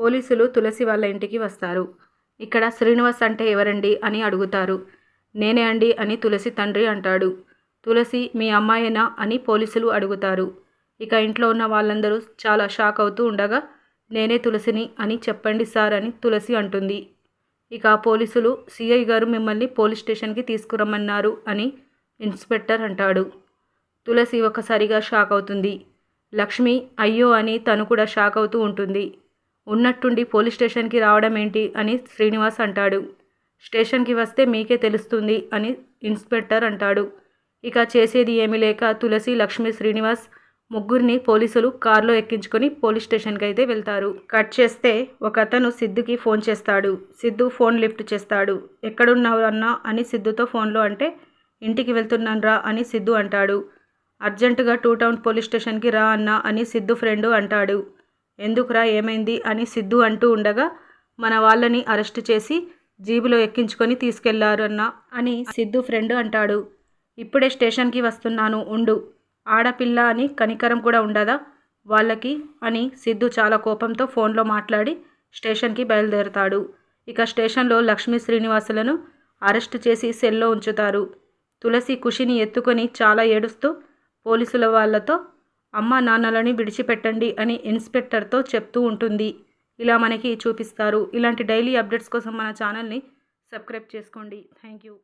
పోలీసులు తులసి వాళ్ళ ఇంటికి వస్తారు. ఇక్కడ శ్రీనివాస్ అంటే ఎవరండి అని అడుగుతారు. నేనే అండి అని తులసి తండ్రి అంటాడు. తులసి మీ అమ్మాయేనా అని పోలీసులు అడుగుతారు. ఇక ఇంట్లో ఉన్న వాళ్ళందరూ చాలా షాక్ అవుతూ ఉండగా నేనే తులసిని అని చెప్పండి సార్ అని తులసి అంటుంది. ఇక పోలీసులు సిఐ గారు మిమ్మల్ని పోలీస్ స్టేషన్కి తీసుకురమ్మన్నారు అని ఇన్స్పెక్టర్ అంటాడు. తులసి ఒకసారిగా షాక్ అవుతుంది. లక్ష్మి అయ్యో అని తను కూడా షాక్ అవుతూ ఉంటుంది. ఉన్నట్టుండి పోలీస్ స్టేషన్కి రావడం ఏంటి అని శ్రీనివాస్ అంటాడు. స్టేషన్కి వస్తే మీకే తెలుస్తుంది అని ఇన్స్పెక్టర్ అంటాడు. ఇక చేసేది ఏమీ లేక తులసి లక్ష్మి శ్రీనివాస్ ముగ్గురిని పోలీసులు కారులో ఎక్కించుకొని పోలీస్ స్టేషన్కి అయితే వెళ్తారు. కట్ చేస్తే ఒక అతను సిద్ధుకి ఫోన్ చేస్తాడు. సిద్ధు ఫోన్ లిఫ్ట్ చేస్తాడు. ఎక్కడున్నావు అన్నా అని సిద్ధుతో ఫోన్లో అంటే ఇంటికి వెళ్తున్నాను రా అని సిద్ధు అంటాడు. అర్జెంటుగా టూ టౌన్ పోలీస్ స్టేషన్కి రా అన్నా అని సిద్ధు ఫ్రెండు అంటాడు. ఎందుకురా ఏమైంది అని సిద్ధు అంటూ ఉండగా మన వాళ్ళని అరెస్ట్ చేసి జీబులో ఎక్కించుకొని తీసుకెళ్ళారన్న అని సిద్ధు ఫ్రెండ్ అంటాడు. ఇప్పుడే స్టేషన్కి వస్తున్నాను ఉండు. ఆడపిల్ల అని కనికరం కూడా ఉండదా వాళ్ళకి అని సిద్ధు చాలా కోపంతో ఫోన్లో మాట్లాడి స్టేషన్కి బయలుదేరుతాడు. ఇక స్టేషన్లో లక్ష్మీ శ్రీనివాసులను అరెస్ట్ చేసి సెల్లో ఉంచుతారు. తులసి ఖుషిని ఎత్తుకొని చాలా ఏడుస్తూ పోలీసుల వాళ్ళతో అమ్మా నాన్నలని విడిచిపెట్టండి అని ఇన్స్పెక్టర్తో చెప్తూ ఉంటుంది. ఇలా మనకి చూపిస్తారు. ఇలాంటి డైలీ అప్డేట్స్ కోసం మన ఛానల్ని సబ్స్క్రైబ్ చేసుకోండి. Thank you.